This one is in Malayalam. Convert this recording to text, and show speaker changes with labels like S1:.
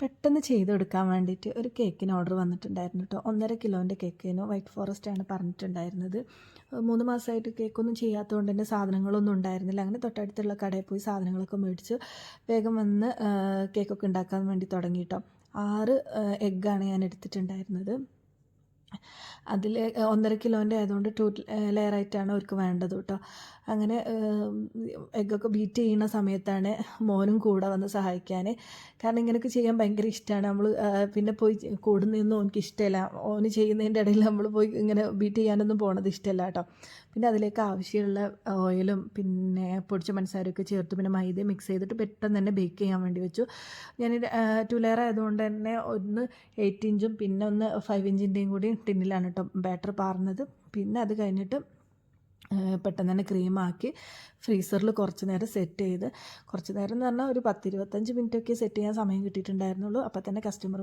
S1: പെട്ടെന്ന് ചെയ്തെടുക്കാൻ വേണ്ടിയിട്ട് ഒരു കേക്കിന് ഓർഡർ വന്നിട്ടുണ്ടായിരുന്നു കേട്ടോ. ഒന്നര കിലോന്റെ കേക്കിന് വൈറ്റ് ഫോറസ്റ്റ് ആണ് പറഞ്ഞിട്ടുണ്ടായിരുന്നത്. മൂന്ന് മാസമായിട്ട് കേക്കൊന്നും ചെയ്യാത്തതുകൊണ്ട് തന്നെ സാധനങ്ങളൊന്നും ഉണ്ടായിരുന്നില്ല. അങ്ങനെ തൊട്ടടുത്തുള്ള കടയിൽ പോയി സാധനങ്ങളൊക്കെ മേടിച്ച് വേഗം വന്ന് കേക്കൊക്കെ ഉണ്ടാക്കാൻ വേണ്ടി തുടങ്ങി കേട്ടോ. ആറ് എഗ്ഗാണ് ഞാൻ എടുത്തിട്ടുണ്ടായിരുന്നത്. അതിൽ ഒന്നര കിലോന്റെ ആയതുകൊണ്ട് ടു ലെയറായിട്ടാണ് അവർക്ക് വേണ്ടത് കേട്ടോ. അങ്ങനെ എഗ്ഗൊക്കെ ബീറ്റ് ചെയ്യുന്ന സമയത്താണ് മോനും കൂടെ വന്ന് സഹായിക്കാൻ കാരണം ഇങ്ങനെയൊക്കെ ചെയ്യാൻ ഭയങ്കര ഇഷ്ടമാണ് നമ്മൾ പിന്നെ പോയി കൂടുന്നതൊന്നും ഓനിക്ക് ഇഷ്ടമല്ല ഓന് ചെയ്യുന്നതിന്റെ ഇടയിൽ നമ്മൾ പോയി ഇങ്ങനെ ബീറ്റ് ചെയ്യാനൊന്നും പോണത് ഇഷ്ടമല്ല കേട്ടോ. പിന്നെ അതിലേക്ക് ആവശ്യമുള്ള ഓയിലും പിന്നെ പൊടിച്ച പഞ്ചസാരയൊക്കെ ചേർത്ത് പിന്നെ മൈദ മിക്സ് ചെയ്തിട്ട് പെട്ടെന്ന് തന്നെ ബേക്ക് ചെയ്യാൻ വേണ്ടി വെച്ചു. ഞാൻ ടു ലെയർ ആയതുകൊണ്ട് തന്നെ ഒന്ന് എയ്റ്റ് ഇഞ്ചും പിന്നെ ഒന്ന് ഫൈവ് ഇഞ്ചിന്റെയും കൂടി ടിന്നിലാണ് കേട്ടോ ബാറ്റർ പാർന്നത്. പിന്നെ അത് കഴിഞ്ഞിട്ട് പെട്ടെന്ന് തന്നെ ക്രീമാക്കി ഫ്രീസറിൽ കുറച്ച് നേരം സെറ്റ് ചെയ്ത്. കുറച്ച് നേരം എന്ന് പറഞ്ഞാൽ ഒരു പത്തിരുപത്തഞ്ച് മിനിറ്റൊക്കെ സെറ്റ് ചെയ്യാൻ സമയം കിട്ടിയിട്ടുണ്ടായിരുന്നുള്ളൂ. അപ്പോൾ തന്നെ കസ്റ്റമർ